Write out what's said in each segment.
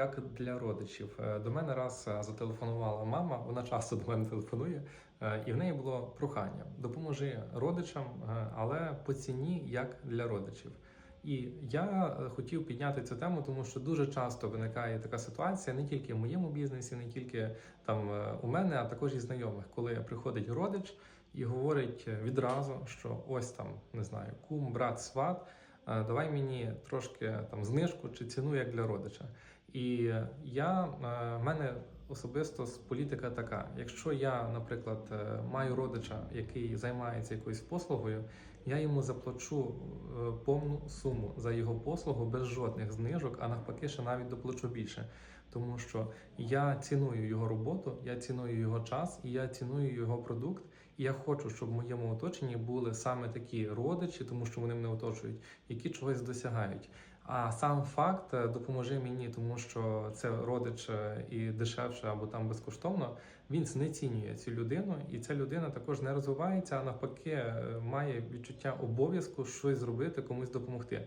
як для родичів. Е, До мене раз е, зателефонувала мама, вона часто до мене телефонує, е, і в неї було прохання: допоможи родичам, але по ціні як для родичів. І я хотів підняти цю тему, тому що дуже часто виникає така ситуація не тільки в моєму бізнесі, не тільки там у мене, а також і знайомих, коли приходить родич і говорить відразу, що ось там не знаю, кум, брат, сват. Давай мені трошки там знижку чи ціну як для родича. І я е, в мене особисто з політика така: якщо я, наприклад, е, маю родича, який займається якоюсь послугою, я йому заплачу е, повну суму за його послугу без жодних знижок, а навпаки, ще навіть доплачу більше. Тому що я ціную його роботу, я ціную його час і я ціную його продукт. І я хочу, щоб в моєму оточенні були саме такі родичі, тому що вони мене оточують, які чогось досягають. А сам факт е, допоможи мені, тому що це родич е, і дешевше або там безкоштовно. Він знецінює цю людину, і ця людина також не розвивається, а навпаки, е, має відчуття обов'язку щось зробити, комусь допомогти.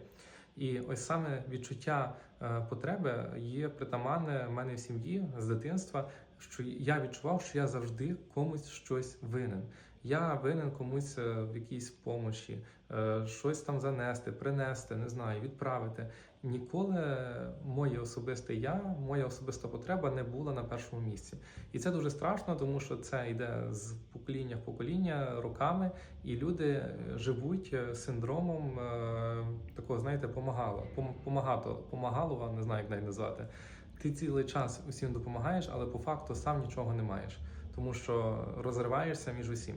І ось саме відчуття е, потреби є притаманне в мене в сім'ї з дитинства, що я відчував, що я завжди комусь щось винен. Я винен комусь е, в якійсь помощі, е, щось там занести, принести, не знаю, відправити. Ніколи моє особисте я, моя особиста потреба не була на першому місці. І це дуже страшно, тому що це йде з покоління в покоління роками, і люди е, живуть е, синдромом е, такого, знаєте, помагало, пом- помагато, вам. не знаю, як навіть назвати. Ти цілий час усім допомагаєш, але по факту сам нічого не маєш, тому що розриваєшся між усім.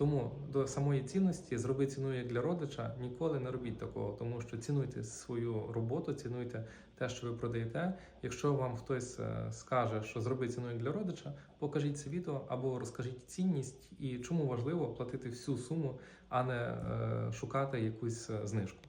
Тому до самої цінності зроби ціну як для родича, ніколи не робіть такого, тому що цінуйте свою роботу, цінуйте те, що ви продаєте. Якщо вам хтось е, скаже, що зроби ціну як для родича, покажіть це відео або розкажіть цінність і чому важливо платити всю суму, а не е, шукати якусь е, знижку.